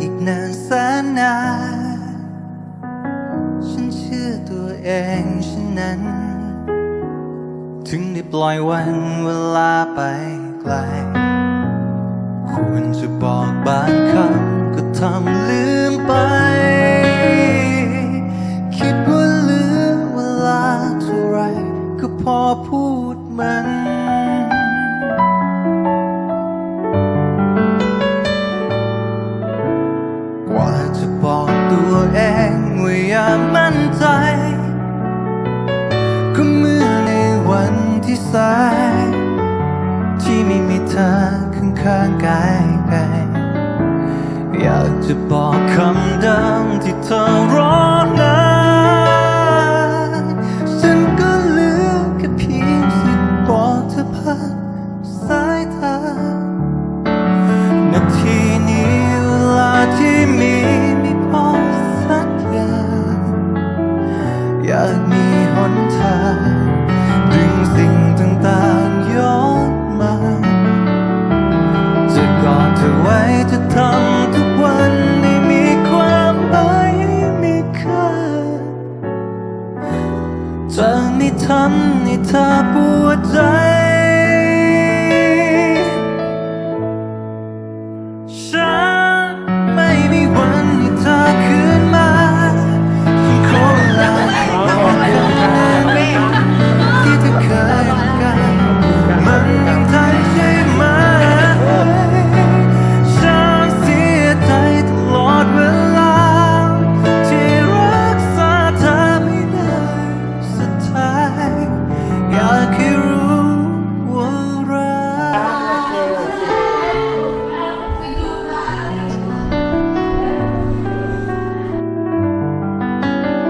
อีกนานแสนนานฉันเชื่อตัวเองฉะนั้น ถึงได้ปล่อยวันเวลาไปไกล ควรจะบอกบางคำก็ทำลืมไป คิดว่าเหลือเวลาเท่าไรก็พอพูดมัน มั่นใจ ก็เมื่อในวันที่สาย ที่ไม่มีเธอข้างข้างๆกายกายอยากจะบอกคำเดิมที่เธอร้อง จะทำทุกวันให้มีความหมายมีค่าจะไม่ทำให้เธอปวดใจ